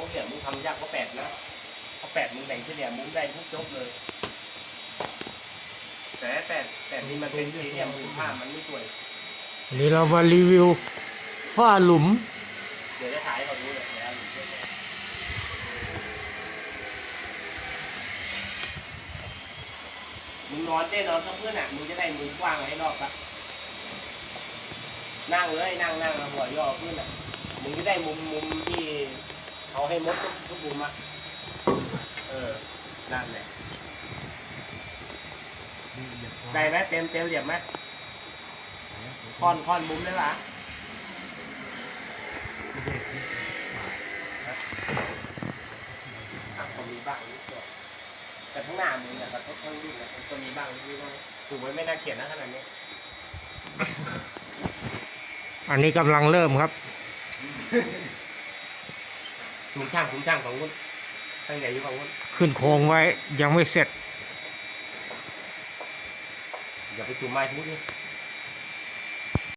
เขาเหลี่ยมมึงทำยากกว่าแปดนะเอาแปดมึงแบ่งเฉลี่ยมุ้งได้ทุกจบเลย แต่แปดแปดนี่มันเป็นสี่เหลี่ยมมุ้งผ้ามันไม่สวยวันนี้เรามารีวิวฝ้าหลุม เดี๋ยวจะถ่ายให้เขาดูเลยแล้วมึงนอนเต้นอนกับเพื่อนอะมึงจะได้มือกว้างให้รอบละนั่งเลยนั่งนั่งเอาหัวย่อขึ้นอะมึงจะได้มุมมุมที่ เขาให้มดทุกทุกมุมอะเออนั่นแหละได้ไหมเต็มเต็มเหลี่ยมไหมค่อนค่อนมุมได้ปะอะก็มีบ้างนิดหน่อยแต่ข้างหน้ามึงเนี่ยกระทบข้างดิ้นเนี่ยมันก็มีบ้างนิดหน่อยถูกไว้ไม่น่าเกลียดนะขนาดนี้ อันนี้กำลังเริ่มครับ ถุงช่างถุงช่างของคุณตั้งใหญ่อยู่ของคุณขึ้นโครงไว้ยังไม่เสร็จอย่าไปจุ่มไม้ทุกที